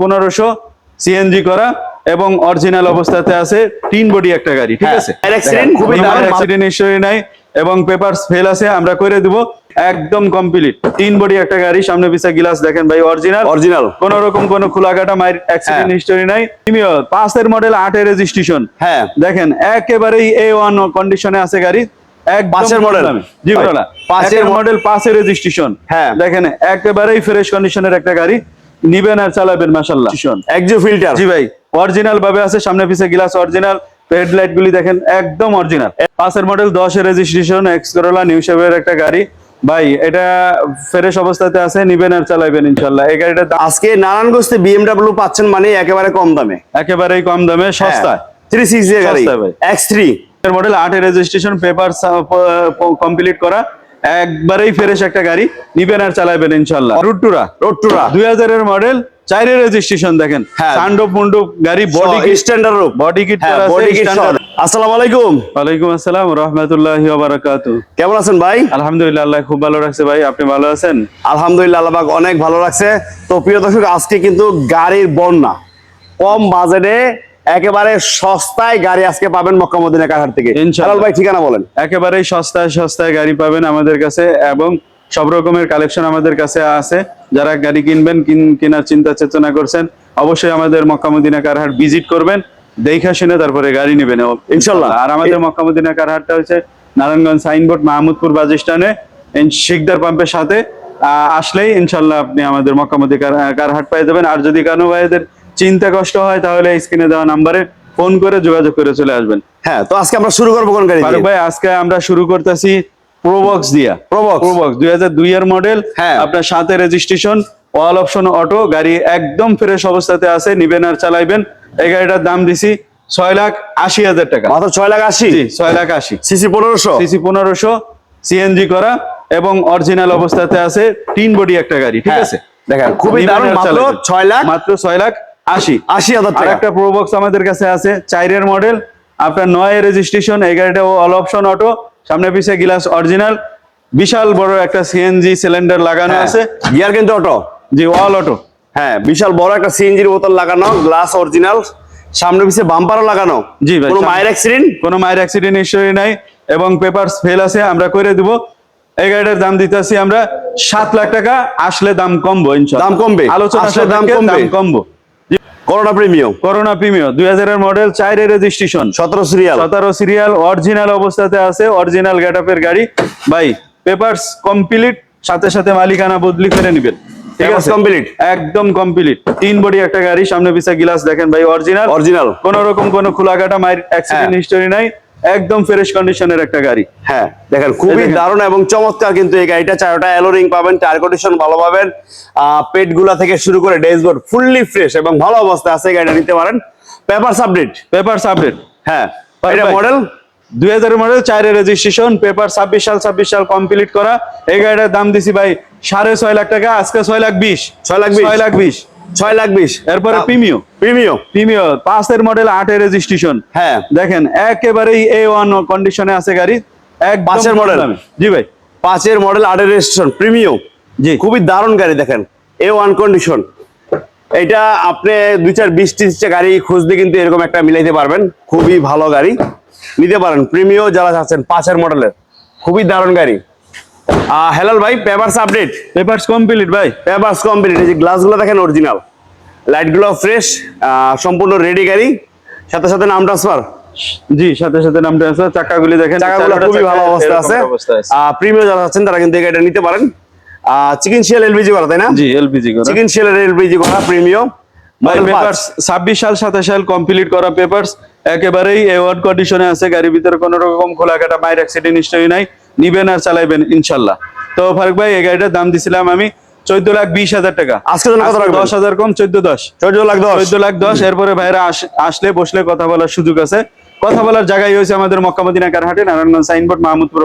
পনেরোশো সিএনজি করা এবং অরিজিনাল অবস্থাতে আছে তিন বডি একটা গাড়ি ঠিক হ্যাঁ, আছে। অ্যাক্সিডেন্ট হিস্টোরি নাই এবং পেপারস ফেল আছে আমরা করে দিব। একদম কমপ্লিট তিন বডি একটা গাড়ি সামনে পিছা গ্লাস দেখেন ভাই অরিজিনাল অরিজিনাল কোন রকম কোন খোলাকাটা মাইর অ্যাক্সিডেন্ট হিস্টোরি নাই। প্রিমিয় পাঁচের মডেল আটের রেজিস্ট্রেশন হ্যাঁ। দেখেন একেবারেই এ ওয়ান কন্ডিশনে আছে গাড়ি। একদম পাঁচের model? জি পাঁচের মডেল পাঁচের রেজিস্ট্রেশন হ্যাঁ। দেখেন একেবারেই ফ্রেশ কন্ডিশনের একটা গাড়ি। নিবেন আর চালাবেন মাশাল্লাহ একজো ফিল্টার জি ভাই। অরিজিনাল ভাবে আছে সামনে পিছে গ্লাস অরিজিনাল হেডলাইট গুলি দেখেন একদম অরিজিনাল পাঁচের মডেল দশের রেজিস্ট্রেশন এক্স করোলা নিউ শেভের একটা গাড়ি। ভাই এটা ফ্রেশ অবস্থাতে আছে নিবেন আর চালাবেন ইনশাল্লাহ এই গাড়িটার দাম আজকে নারায়ণগঞ্জে বিএমডাব্লিউ পাচ্ছেন মানে একেবারে কম দামে। একেবারেই কম দামে সস্তায়। থ্রি সিক্স গাড়ি। এক্স থ্রি মডেল আটের রেজিস্ট্রেশন পেপার কমপ্লিট করা। একবারেই ফ্রেশ একটা গাড়ি নিবেন আর চালাবেন ইনশাল্লাহ রুটুরা রোড টুরা দুই হাজারের মডেল চাইরে রেজিস্ট্রেশন দেখেন। হ্যাঁ। সান্ডপ মুন্ডুপ গাড়ি body kit standard body kit হ্যাঁ বডি কিট আসসালামু আলাইকুম। ওয়ালাইকুম আসসালাম রহমতুল্লাহি কেমন আছেন ভাই? আলহামদুলিল্লাহ আল্লাহ খুব ভালো রাখছে ভাই। আপনি ভালো আছেন? আলহামদুলিল্লাহ আল্লাহ অনেক ভালো লাগছে তো প্রিয় দর্শক আজকে কিন্তু গাড়ির বন্যা। কম বাজেটে একেবারে সস্তায় গাড়ি আজকে পাবেন মক্কা মদিনা কারহাট থেকে। ইনশাআল্লাহ। ভাই ঠিকানা বলেন। একেবারেই সস্তায় সস্তায় গাড়ি পাবেন আমাদের কাছে এবং সব রকমের কালেকশন আমাদের কাছে আছে। যারা গাড়ি কিনবেন কিন- কেনার চিন্তা চেতনা করছেন অবশ্যই আমাদের মক্কামুদ্দিনা কারহাট ভিজিট করবেন দেখা শুনে তারপরে গাড়ি নেবেন। ইনশাল্লাহ। আর আমাদের মক্কামুদ্দিনা কারহাটটা হচ্ছে নারায়ণগঞ্জ সাইনবোর্ড মাহমুদপুর বাস স্ট্যান্ডে শিকদার পাম্পের সাথে আসলেই ইনশাল্লাহ আপনি আমাদের মক্কামুদ্দি কারহাট পেয়ে যাবেন আর যদি কানো ভাইদের চিন্তা কষ্ট হয় তাহলে স্ক্রিনে দেওয়া নাম্বারে ফোন করে যোগাযোগ করে চলে আসবেন। হ্যাঁ তো আজকে আমরা শুরু করব কোন গাড়ি ফারুক ভাই আজকে আমরা শুরু করতেছি প্রোবক্স দিয়া। Probox? প্রোবক্স দুই হাজার দুই এর মডেল হ্যাঁ। আপনার সাথে রেজিস্ট্রেশন অল অপশন অটো গাড়ি একদম ফ্রেশ অবস্থাতে আছে নিবেন আর চালাইবেন। এই গাড়িটার দাম দিছি ছয় লাখ আশি হাজার টাকা। মাত্র ছয় লাখ আশি? ছয় লাখ আশি। সিসি পনেরোশো? সিসি পনেরোশো সিএনজি করা এবং অরিজিনাল অবস্থাতে আছে তিন বডি একটা গাড়ি ঠিক হ্যাঁ, আছে? দেখেন খুবই দারুণ মাত্র। ছয় লাখ মাত্র ছয় লাখ আশি আশি হাজার টাকা। একটা প্রোবক্স আমাদের কাছে আছে চাইরের মডেল আপনার নয় রেজিস্ট্রেশন এই গাড়িটা অল অপশন অটো সামনে পিছে গ্লাস অরিজিনাল বিশাল বড় একটা সিএনজি সিলিন্ডার লাগানো হ্যাঁ, আছে। গিয়ার কিন্তু অটো জি অল অটো হ্যাঁ বিশাল বড় একটা সিএনজির বোতল লাগানো গ্লাস অরিজিনাল সামনে পিছে বাম্পারও লাগানো। জি ভাই, কোনো মায়ের অ্যাক্সিডেন্ট কোনো মায়ের অ্যাক্সিডেন্ট হিস্টোরি নাই এবং পেপারস ফেল আছে আমরা করে দিব। এই গাড়িটার দাম দিতেছি আমরা সাত লাখ টাকা আসলে দাম কমবো দাম কমবে? আলোচনা আসলে দাম কমবে? দাম কমবো। করোনা প্রিমিয়াম করোনা প্রিমিয়াম দুই হাজারের মডেল চাইরে রেজিস্ট্রেশন সতেরো সিরিয়াল সতেরো সিরিয়াল অরিজিনাল অবস্থাতে আছে অরিজিনাল গেটআপের গাড়ি। ভাই পেপারস কমপ্লিট সাথে সাথে মালিকানা বদলি করে নিবেন। ঠিক আছে? complete? একদম কমপ্লিট তিন বডি একটা গাড়ি সামনে পিছা গ্লাস দেখেন ভাই অরিজিনাল অরিজিনাল কোন রকম কোন খোলাকাটা মাইর অ্যাক্সিডেন্ট। হিস্টোরি নাই। একদম ফ্রেশ কন্ডিশনের একটা গাড়ি। হ্যাঁ দেখেন খুবই দারুণ এবং চমৎকার কিন্তু এই গাড়িটা। চারটা অ্যালোরিং পাবেন টায়ার কন্ডিশন ভালো পাবেন। পেটগুলা থেকে শুরু করে ড্যাশবোর্ড ফুললি ফ্রেশ এবং ভালো অবস্থা আছে গাড়িটা নিতে পারেন। পেপার আপডেট পেপার আপডেট হ্যাঁ এটা মডেল দুই হাজারের মডেল চারের রেজিস্ট্রেশন পেপার ছাব্বিশ সাল ছাব্বিশ সাল কমপ্লিট করা। এই গাড়িটার দাম দিছি ভাই সাড়ে ছয় লাখ টাকা আজকে ছয় লাখ বিশ। ছয় লাখ বিশ? ছয় লাখ বিশ। ছয় লাখ বিশ। এরপরে প্রিমিও। প্রিমিয়াম প্রিমিও পাঁচের মডেল আটের রেজিস্ট্রেশন হ্যাঁ। দেখেন একেবারেই এ ওয়ান কন্ডিশনে আছে গাড়ি। এক পাঁচের model? জি ভাই। পাঁচের মডেল আটের রেজিস্ট্রেশন প্রিমিয়াম জি। খুবই দারুণ গাড়ি দেখেন। এ ওয়ান কন্ডিশন এটা আপনি দুই চার বিশ ত্রিশটা গাড়ি খুঁজতে কিন্তু এরকম একটা মিলাইতে পারবেন। খুবই ভালো গাড়ি। নিতে পারেন। প্রিমিও যারা চাচ্ছেন পাঁচের মডেলের খুবই দারুণ গাড়ি। হেলাল ভাই পেপারস আপডেট? পেপারস কমপ্লিট ভাই। পেপারস কমপ্লিট এই যে গ্লাসগুলো দেখেন অরিজিনাল লাইটগুলো ফ্রেশ সম্পূর্ণ রেডি গাড়ি। সাথে সাথে নাম ট্রান্সফার জি সাথে সাথে নামটা আছে চাকাগুলি দেখেন চারটা খুবই ভালো অবস্থা আছে। প্রিমিয়াম যারা আছেন তারা কিন্তু এই গাড়িটা নিতে পারেন। চিকেন শিয়াল এলপিজি করা তাই না? জি এলপিজি করা। চিকেন শিয়ালের এলপিজি করা প্রিমিয়াম ভাই পেপারস ছাব্বিশ সাল সাতাশ সাল কমপ্লিট করা পেপারস। একেবারেই এওয়ার্ড কন্ডিশনে আছে গাড়ির ভিতরে কোনো রকম খোলা কাটা মায়ের অ্যাক্সিডেন্ট হিস্টরি নাই। নিবেন আর চালাইবেন ইনশাল্লাহ। তো ফারুক ভাই এই গাড়িটার দাম দিছিলাম আমি চোদ্দ লাখ বিশ হাজার টাকা। আজকে? দশ হাজার কম চোদ্দ দশ। চোদ্দ লাখ দশ। চোদ্দ লাখ দশ এরপরে ভাইরা আসলে বসলে কথা বলার সুযোগ আছে। কথা বলার জায়গায় হয়েছে আমাদের মক্কামদিনা কারহাটে নারায়ণগঞ্জ সাইনবোর্ড মাহমুদপুর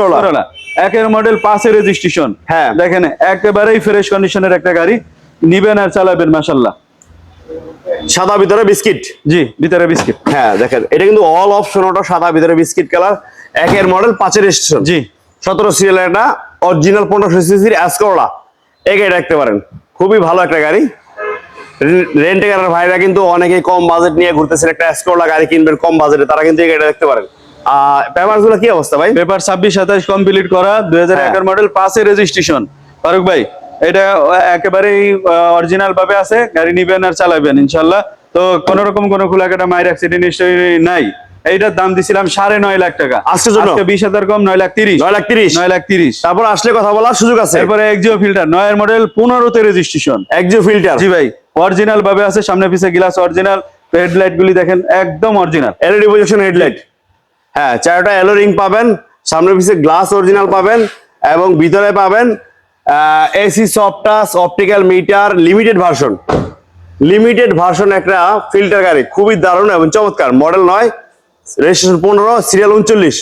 Corona। একের মডেল পাঁচের রেজিস্ট্রেশন হ্যাঁ। দেখেন একেবারেই ফ্রেশ কন্ডিশনের একটা গাড়ি। নিবেন আর চালাবেন মাসাল্লাহ সাদা ভিতরে বিস্কিট? জি ভিতরে বিস্কিট। হ্যাঁ দেখেন এটা কিন্তু অল অপশন ওটা সাদা ভিতরে বিস্কিট কালার। একের মডেল পাঁচের স্টেশন জি। সতেরো সিরিয়াল একটা অরিজিনাল পনেরোশো সিসির অ্যাসকোলা এই গাড়ি রাখতে পারেন। খুবই ভালো একটা গাড়ি। রেন্টে গাড়ির ভাইরা কিন্তু অনেকেই কম বাজেট নিয়ে ঘুরতেছেন একটা স্কোরলা গাড়ি কিনবেন কম বাজেটে তারা কিন্তু এই গাড়িটা দেখতে পারেন। আহ পেপারসগুলো কি অবস্থা ভাই? পেপার ছাব্বিশ সাতাশ কমপ্লিট করা দুই হাজার হ্যাঁ। মডেল পাঁচে রেজিস্ট্রেশন ফারুক ভাই এটা একেবারেই অরিজিনাল ভাবে আছে গাড়ি নিবেন আর চালাবেন ইনশাল্লাহ। তো কোন রকম কোন খোলাকাটা মায়ের অ্যাক্সিডেন্ট নিশ্চয়ই নাই। এইটার দাম দিছিলাম সাড়ে নয় লাখ টাকা। আজকের জন্য? আজকে বিশ হাজার কম নয় লাখ তিরিশ। নয় লাখ তিরিশ। নয় লাখ তিরিশ। তারপর আসলে কথা বলার সুযোগ আছে। এরপরে এক্সিও ফিল্টার নয়ের মডেল পনেরোতে রেজিস্ট্রেশন একজো ফিল্টার জি ভাই অরিজিনাল ভাবে আছে সামনে পিছে গ্লাস অরিজিনাল হেডলাইট গুলি দেখেন একদম অরিজিনাল এলইডি প্রজেকশন হেডলাইট হ্যাঁ চারটা এলো রিং পাবেন সামনে পিছে গ্লাস অরিজিনাল পাবেন এবং ভিতরে পাবেন AC সফটাস optical meter limited version limited version একটা ফিল্টার গাড়ি খুবই দারুণ এবং চমৎকার। মডেল নয় রেজিস্ট্রেশন পনেরো সিরিয়াল উনচল্লিশ।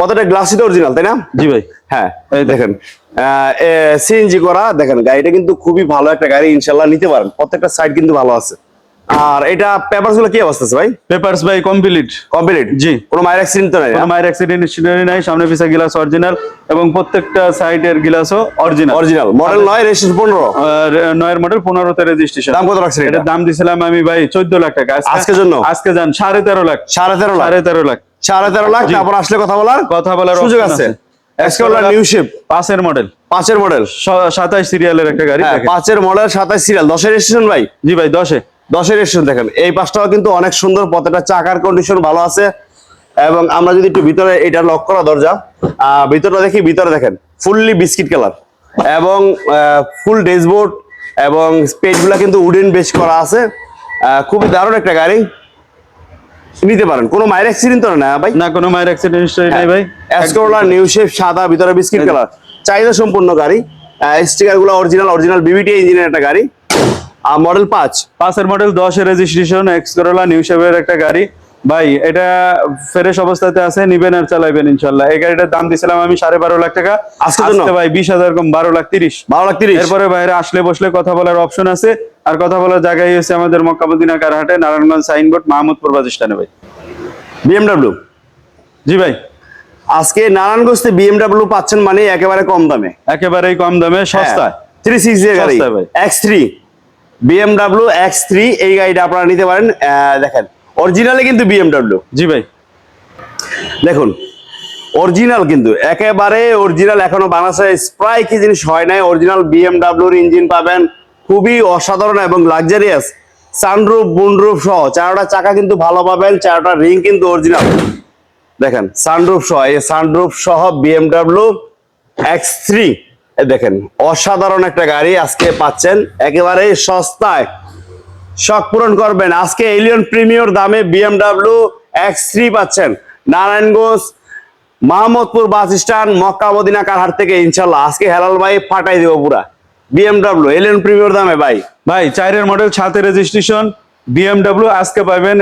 কতটা গ্লাসই তো অরিজিনাল তাই না? জি ভাই। হ্যাঁ এই দেখেন। সিএনজি করা দেখেন গাড়িটা কিন্তু খুবই ভালো একটা গাড়ি ইনশাল্লাহ নিতে পারেন। প্রত্যেকটা সাইড কিন্তু ভালো আছে। আর এটা পেপারসগুলো কি অবস্থা আছে ভাই? পেপারস ভাই কমপ্লিট কমপ্লিট জি। কোনো মায়ের অ্যাক্সিডেন্ট তো নাই কোনো মায়ের অ্যাক্সিডেন্ট হিস্টরি নাই সামনে পিছে গ্লাস অরিজিনাল এবং প্রত্যেকটা সাইডের গ্লাসও অরিজিনাল অরিজিনাল মডেল নয় রেজিস্ট্রেশন পনেরো? আর নয়ের মডেল পনেরোতে রেজিস্ট্রেশন দাম কত রাখছেন এটা? দাম দিছিলাম আমি ভাই চোদ্দ লাখ টাকা। আজকে- আজকের জন্য? আজকে যান সাড়ে তেরো লাখ। সাড়ে তেরো লাখ? সাড়ে তেরো লাখ। সাড়ে তেরো লাখ জি। তারপর আসলে কথা বলার কথা বলার সুযোগ আছে। এক্সকোলার নিউ শেপ পাঁচের মডেল পাঁচের মডেল সাতাশ সিরিয়ালের একটা গাড়ি হ্যাঁ। পাঁচের মডেল সাতাশ সিরিয়াল দশের রেজিস্ট্রেশন ভাই? জি ভাই দশে। দশের রেজিস্ট্রেশন দেখেন এই পাঁচটাও কিন্তু অনেক সুন্দর প্রত্যেকটা চাকার কন্ডিশন ভালো আছে এবং আমরা যদি একটু ভিতরে এটা লক করা দরজা ভিতরটা দেখি ভিতরে দেখেন ফুললি বিস্কিট কালার এবং ফুল ড্যাশবোর্ড এবং পেজগুলা কিন্তু উডেন বেস করা আছে। খুবই দারুণ একটা গাড়ি। নিতে পারেন। কোনো মায়ের অ্যাক্সিডেন্ট তো না ভাই? না কোনো মায়ের অ্যাক্সিডেন্ট নাই ভাই। এসকোলা নিউ শেপ সাদা ভিতরে বিস্কিট কালার চাহিদা সম্পূর্ণ গাড়ি স্টিকারগুলো অরিজিনাল অরিজিনাল বিবিটি ইঞ্জিনের একটা গাড়ি। মডেল পাঁচ। পাঁচের মডেল দশের রেজিস্ট্রেশন এক্স করোলা নিউ শেপের একটা গাড়ি। ভাই এটা ফ্রেশ অবস্থাতে আছে নিবেন আর চালাইবেন ইনশাল্লাহ। এই গাড়িটার দাম দিছিলাম আমি সাড়ে বারো লাখ টাকা? আজকে ভাই বিশ হাজার কম বারো লাখ তিরিশ। বারো লাখ তিরিশ? এরপরে বাইরে আসলে বসলে কথা বলার অপশন আছে। আর কথা বলার জায়গায় হচ্ছে আমাদের মক্কামুদ্দিনা কারহাটে নারায়ণগঞ্জ সাইনবোর্ড মাহমুদপুর স্ট্যান্ডে ভাই। বিএমডাব্লিউ জি ভাই। আজকে নারায়ণগঞ্জে বিএমডাব্লিউ পাচ্ছেন মানে একেবারে কম দামে। একেবারেই কম দামে সস্তায়। থ্রি সিক্স গাড়ি। X three BMW X three এই গাড়িটা আপনারা নিতে পারেন দেখেন অরিজিনালে কিন্তু বিএমডাব্লিউ জি ভাই। দেখুন অরিজিনাল কিন্তু একেবারে অরিজিনাল এখনও বাংলাদেশে প্রায় কি জিনিস হয় নাই অরিজিনাল বিএমডাব্লিউর ইঞ্জিন পাবেন খুবই অসাধারণ এবং লাক্সারিয়াস সানরুফ বুনরুফ সহ চারটা চাকা কিন্তু ভালো পাবেন চারটা রিং কিন্তু অরিজিনাল দেখেন সানরুফ সহ এই সানরুফ সহ বিএমডাব্লিউ এক্স থ্রি দেখেন অসাধারণ একটা গাড়ি আজকে পাচ্ছেন একেবারে সস্তায়। শখ পূরণ করবেন। আজকে এলিয়ন প্রিমিয়র দামে বিএমডাব্লিউ এক্স থ্রি পাচ্ছেন। নারায়ণগঞ্জ মাহমুদপুর বাস স্ট্যান্ড মক্কা মদিনা কারহাট থেকে ইনশাল্লাহ আজকে হেলাল ভাই ফাটাই দেবো পুরা। বিএমডাব্লিউ এলিয়ন প্রিমিয়র দামে ভাই। ভাই চারের মডেল সাথে রেজিস্ট্রেশন বিএমডাব্লিউ আজকে পাবেন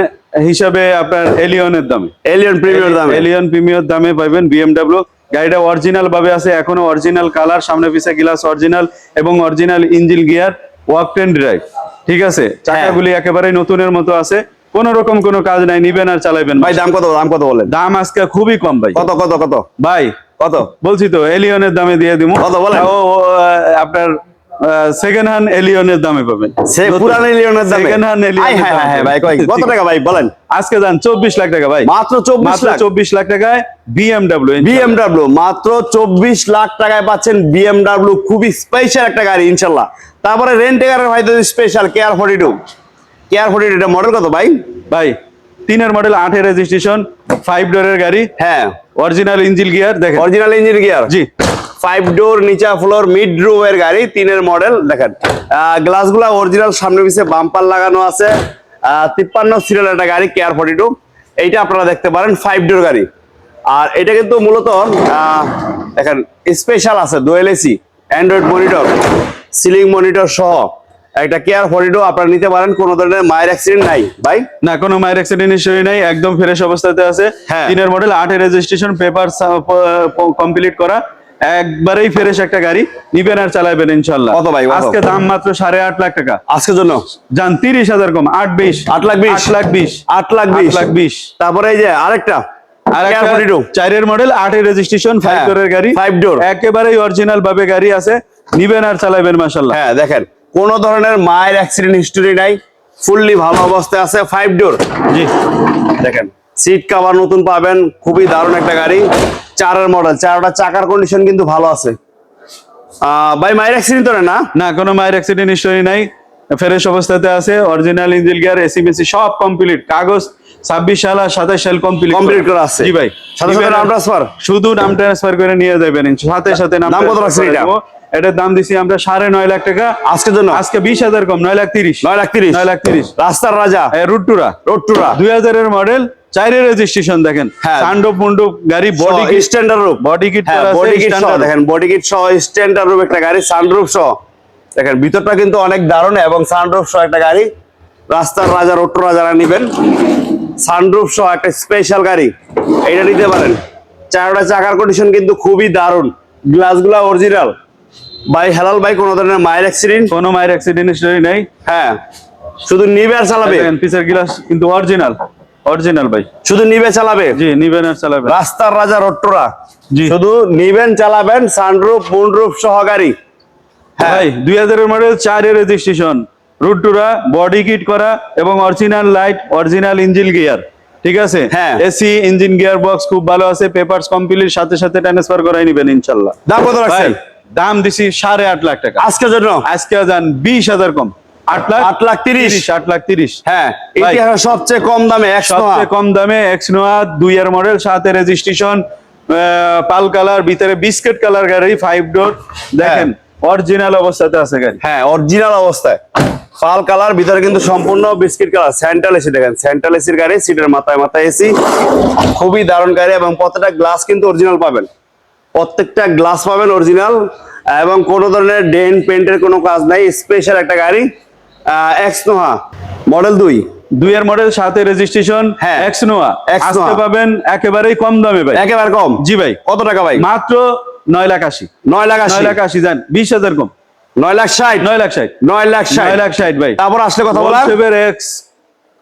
হিসাবে আপনার এলিয়নের দামে। এলিয়ন প্রিমিয়র দামে। এলিয়ন প্রিমিয়র দামে পাবেন বিএমডব্লিউ গাড়িটা অরিজিনাল ভাবে আছে এখনও অরিজিনাল কালার সামনে পিছে গ্লাস অরিজিনাল এবং অরিজিনাল ইঞ্জিন গিয়ার ওয়াক টেন ড্রাইভ ঠিক আছে? চাকাগুলি একেবারে নতুনের মতো আছে কোন রকম কোন কাজ নাই নিবেন আর চালাবেন ভাই দাম কত দাম কত বলেন? দাম আজকে খুবই কম ভাই। কত কত কত? ভাই কত? বলছি তো এলিয়নের দামে দিয়ে দিব কত বলেন? ও, ও, আপনার সেকেন্ড হ্যান্ড এলিয়নের দামে পাবেন। পুরান এলিয়নের দামে? সেকেন্ড হ্যান্ড আই হ্যাঁ হ্যাঁ ভাই কত টাকা ভাই বলেন? আজকে যান চব্বিশ লাখ টাকা ভাই। মাত্র চব্বিশ মাত্র লাখ? চব্বিশ লাখ টাকায় বিএমডাব্লিউ বিএমডাব্লিউ মাত্র চব্বিশ লাখ টাকায় পাচ্ছেন বিএমডাব্লিউ খুবই স্পেশাল একটা গাড়ি ইনশাল্লাহ তারপরে রেন্টেকারের ভাই তো special care forty two care forty two এটা মডেল কত ভাই? ভাই তিনের মডেল আটের রেজিস্ট্রেশন ফাইভ ডোরের গাড়ি। হ্যাঁ। অরিজিনাল ইঞ্জিন গিয়ার দেখেন। অরিজিনাল ইঞ্জিন গিয়ার জি। ফাইভ ডোর নিচা ফ্লোর মিড রুমের গাড়ি তিনের মডেল দেখেন। গ্লাসগুলা অরিজিনাল সামনে পিছে বাম্পার লাগানো আছে। তিপ্পান্ন সিরিয়াল একটা গাড়ি কেয়ার ফোর্টি টু এইটা আপনারা দেখতে পারেন ফাইভ ডোর গাড়ি। আর এটা কিন্তু মূলত দেখেন স্পেশাল আছে dual AC android monitor ceiling monitor সহ। একটা কেয়ার ফোর্টি টু আপনারা নিতে পারেন কোনো ধরনের মায়ের অ্যাক্সিডেন্ট নাই। ভাই? না কোনো মায়ের অ্যাক্সিডেন্ট হিস্টরি নাই একদম ফ্রেশ অবস্থাতে আছে। হ্যাঁ। তিনের মডেল আটের রেজিস্ট্রেশন পেপার কমপ্লিট করা। একবারেই ফ্রেশ একটা গাড়ি নিবেন আর চালাবেন ইনশাল্লাহ কত ভাই, আজকে দাম মাত্র সাড়ে আট লাখ টাকা। আজকের জন্য? যান তিরিশ হাজার কম আট বিশ। আট লাখ বিশ? লাখ বিশ। আট লাখ বিশ? লাখ বিশ। তারপরে এই যে আরেকটা চারের মডেল আটের রেজিস্ট্রেশন ফাইভ হ্যাঁ, ডোরের গাড়ি। five door। একেবারেই অরিজিনাল ভাবে গাড়ি আছে। নিবেন আর চালাবেন মাসাল্লাহ হ্যাঁ দেখেন কোনো ধরনের মায়ের অ্যাক্সিডেন্ট হিস্টোরি নাই ফুললি ভালো অবস্থায় আছে ফাইভ ডোর জি। দেখেন সিট কভার নতুন পাবেন খুবই দারুণ একটা গাড়ি। চারের মডেল চারটা চাকার কন্ডিশন কিন্তু ভালো আছে। ভাই মায়ের অ্যাক্সিডেন্ট তো না? না কোনো মায়ের অ্যাক্সিডেন্ট হিস্টোরি নাই। ফ্রেশ অবস্থাতে আছে অরিজিনাল ইঞ্জিন গিয়ার এসি মেসি সব কমপ্লিট কাগজ ছাব্বিশ সাল আর সাতাশ সাল কমপ্লিট Complete করা। আছে। জি ভাই। সাথে সাথে নাম transfer? শুধু নাম ট্রান্সফার করে নিয়ে যাবেন। সাথে সাথে নাম কত রাখছেন এটা? এটার দাম দিছি আমরা সাড়ে নয় লাখ টাকা। আজকের জন্য? আজকে বিশ হাজার কম নয় লাখ তিরিশ। নয় লাখ তিরিশ? নয় লাখ তিরিশ। রাস্তার রাজা? রুটুরা রোড টুরা দুই হাজারের মডেল চাইরের রেজিস্ট্রেশন দেখেন। হ্যাঁ। সান্ডপ মুন্ডপ গাড়ি বডি কিট স্ট্যান্ডার্ড রূপ বডি কিট বডি কিট সহ দেখেন বডি কিট সহ স্ট্যান্ডার্ড রূপ একটা গাড়ি সানরুফ সহ। দেখেন ভিতরটা কিন্তু অনেক দারুণ এবং সানরুফ সহ একটা গাড়ি। রাস্তার রাজা রোড টুরা যারা নিবেন। সানরুফ সহ একটা স্পেশাল গাড়ি। এটা নিতে পারেন। চারটা চাকার কন্ডিশন কিন্তু খুবই দারুণ। গ্লাসগুলা অরিজিনাল ভাই হেলাল ভাই কোনো ধরনের মায়ের অ্যাক্সিডেন্ট কোনো মায়ের অ্যাক্সিডেন্ট হিস্টোরি নাই। হ্যাঁ। শুধু নিবে আর চালাবে? পিসের গ্লাস কিন্তু অরিজিনাল অরিজিনাল ভাই। শুধু নিবে চালাবে? জি নিবেন আর চালাবেন রাস্তার রাজা রোট্টোরা। জি। শুধু নিবেন চালাবেন সানরুফ মুনরুফ সহকারী হ্যাঁ। ভাই দুই হাজারের মডেল চারের রেজিস্ট্রেশন রুটুরা বডি কিট করা এবং original light original engine gear ঠিক আছে? হ্যাঁ। এসি ইঞ্জিন গিয়ার বক্স খুব ভালো আছে পেপারস কমপ্লিট সাথে সাথে ট্রান্সফার করাই নিবেন ইনশাল্লাহ। দাম কত রাখছেন? দাম দিছি সাড়ে আট লাখ টাকা। আজকের জন্য? আজকে যান বিশ হাজার কম। লাখ লাখ তিরিশ। আট লাখ তিরিশ। হ্যাঁ ভাই। সবচেয়ে কম দামে সবচেয়ে কম দামে নোয়া মডেল সাথে রেজিস্ট্রেশন পাল কালার ভিতরে বিস্কিট কালার গাড়ি ডোর দেখেন অরিজিনাল অবস্থাতে আছে গাড়ি। হ্যাঁ অরিজিনাল অবস্থায়। পাল কালার ভিতরে কিন্তু সম্পূর্ণ বিস্কিট কালার সেন্ট্রাল এসি দেখেন সেন্ট্রাল এসির গাড়ি সিটের মাথায় মাথায় এসি খুবই দারুণ গাড়ি এবং প্রত্যেকটা গ্লাস কিন্তু অরিজিনাল পাবেন। প্রত্যেকটা গ্লাস পাবেন অরিজিনাল এবং কোনো ধরনের ডেন পেন্টের কোনো কাজ নাই স্পেশাল একটা গাড়ি। এক্স নোহা মডেল দুই। দুই এর মডেল সাথে রেজিস্ট্রেশন হ্যাঁ। এক্স নোয়া আসতে পাবেন একেবারেই কম দামে ভাই। একেবারে কম? জি ভাই। কত টাকা ভাই? মাত্র নয় লাখ আশি। নয় লাখ আশি। নয় লাখ আশি যান বিশ হাজার কম। নয় লাখ ষাট। নয় লাখ ষাট। নয় লাখ ষাট। নয় লাখ ষাট ভাই। তারপর আসলে কথা হোলশেপের এক্স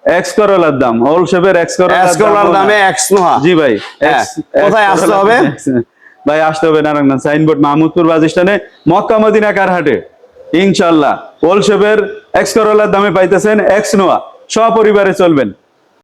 এক্স করলার দাম। হোলশেপের এক্স করলার দামে এক্স নোহা জি ভাই হ্যাঁ, কোথায় আসতে হবে? ভাই আসতে হবে নারায়ণগঞ্জ সাইনবোর্ড মাহমুদপুর বাজিস্টানে মক্কা মদিনা কারহাটে ইনশাল্লাহ হোলশেপের এক্স করলার দামে পাইতেছেন এক্স নোয়া সপরিবারে চলবেন।